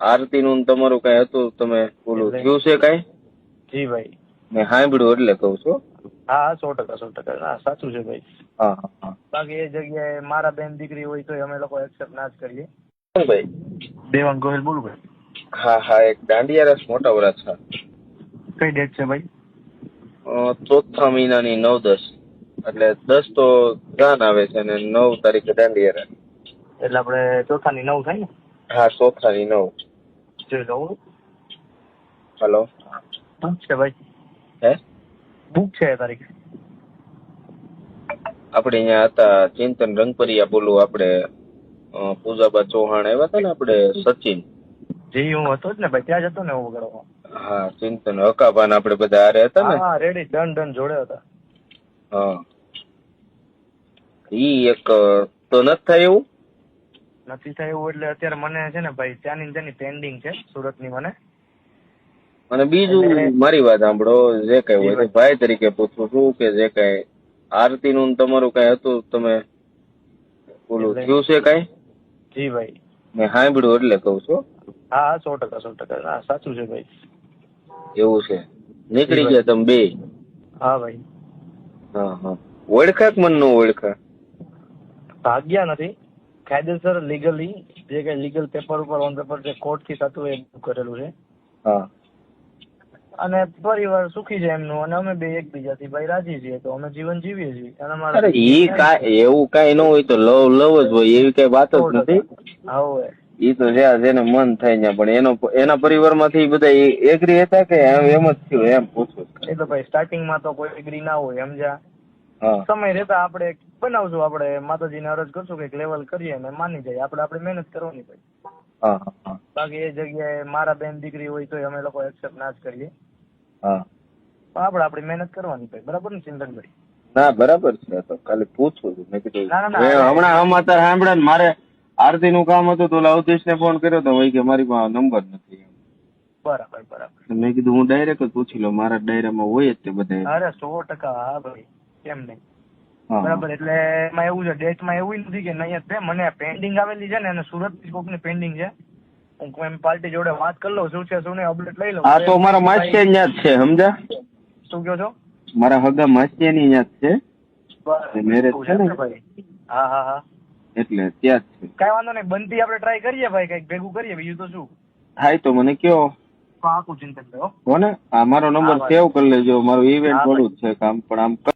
આરતી નું તમારું કઈ હતું તમે બોલું થયું છે કઈ? જી ભાઈ. મેં સાંભળ્યું એટલે કહું છું. હા સો ટકા સો ટકા. હા સાચું છે ભાઈ. હા બાકી એ જગ્યાએ મારા બેન દીકરી હોય તો અમે લોકો એક્સેપ્ટ ના જ કરીએ. ભાઈ? દેવાંગ ગોહિલ બોલું ભાઈ. હા હા એક દાંડિયા રસ મોટા વરાછા કઈ ડેટ છે ભાઈ? ચોથા મહિનાની નવ દસ. એટલે દસ તો ગાન આવે છે અને નવ તારીખે દાંડિયા રસ એટલે આપણે ચોથાની નવ થાય ને? હા ચોથાની નવ. જોઈ લઉં બુક છે ભાઈ. હે? બુક છે એ આપણે અહીંયા હતા ચિંતન રંગપરિયા બોલું આપણે પૂજાબા ચૌહાણ આવ્યા હતા ને આપણે સચિન. જી હું હતો જ ને ભાઈ ત્યાં જ હતો ને હું વગાડવા હા ચિંતન હકાભાન આપણે બધા હારે હતા ને? હા રેડી ડન ડન જોડે હતા. હા. ઈ એક તો નથી થાય એવું? નથી થાય એટલે અત્યારે મને છે ને ભાઈ ત્યાંની ને ત્યાંની પેન્ડિંગ છે સુરતની મને. અને બીજું મારી વાત સાંભળો જે કઈ હોય ભાઈ તરીકે પૂછું છું કે જે કઈ આરતી નું તમારું કઈ હતું તમે બોલું થયું છે કઈ? જી ભાઈ. મેં સાંભળ્યું એટલે કહું છું. હા હા સો ટકા સો ટકા. હા સાચું છે ભાઈ. એવું છે. નીકળી ગયા તમે બે? હા ભાઈ. હા હા. ઓળખા કે મનનું ઓળખા ભાગ્યા નથી. કાયદેસર લીગલી જે કઈ લીગલ પેપર ઉપર ઓન પેપર જે કોર્ટથી થતું એ કરેલું છે. હા. અને પરિવાર સુખી છે એમનું અને અમે બે એકબીજાથી ભાઈ રાજી છીએ તો અમે જીવન જીવીએ છીએ. અને અમારા ઈ કાંઈ એવું કાંઈ ન હોય તો લવ લવ જ હોય એવી કઈ વાત જ નથી. હવે ઈ તો જ્યાં જેને મન થાય ને પણ એનો એના પરિવારમાંથી બધા એગ્રી હતા કે એમ એમ જ થયું એમ પૂછવું એ તો ભાઈ સ્ટાર્ટિંગમાં તો કોઈ એગ્રી ના હોય સમજ્યા સમય રહેતા આપણે બનાવશું આપણે માતાજીને અરજ કરશું કે લેવલ કરીએ અને માની જાય આપણે આપણે મહેનત કરવાની હા બાકી એ જગ્યાએ મારા બેન દીકરી હોય તો અમે લોકો એક્સેપ્ટ ના જ કરીએ. પણ આપણે આપણી મહેનત કરવાની પછી બરાબર ને ચિંતનભાઈ ના બરાબર છે. તો ખાલી પૂછવું છું મેં કીધું હમણાં આમ અત્યારે સાંભળે મારે આરતી નું કામ હતું તો અવધેશ ને ફોન કર્યો તો કે મારી પાસે નંબર નથી બરાબર બરાબર. મેં કીધું હું ડાયરેક્ટ જ પૂછી લઉં. મારા ડાયરામાં હોય જ તે બધા અરે સો ટકા હા ભાઈ. કેમ નહીં. બરાબર એટલે એમાં એવું છે ડેટમાં એવું નથી કે નહીં તે મને પેન્ડિંગ આવેલી છે ને અને સુરત કોકની પેન્ડિંગ છે. હું એમ પાર્ટી જોડે વાત કરી લઉં શું છે શું નહીં અપડેટ લઈ લઉં. આ તો મારા માસિયા ત્યાં જ છે સમજા શું કહો છો? મારા હગા માસિયાની ત્યાં જ છે મેરેજ છે ને? ભાઈ? હા હા હા. એટલે ત્યાં જ છે. કઈ વાંધો નહીં બનતી આપણે ટ્રાય કરીએ ભાઈ કંઈક ભેગું કરીએ બીજું તો શું? થાય તો મને કયો. પાકું ચિંતન હો. ને આ મારો નંબર સેવ કરી લેજો મારું ઇવેન્ટ થોડું જ છે કામ પણ આમ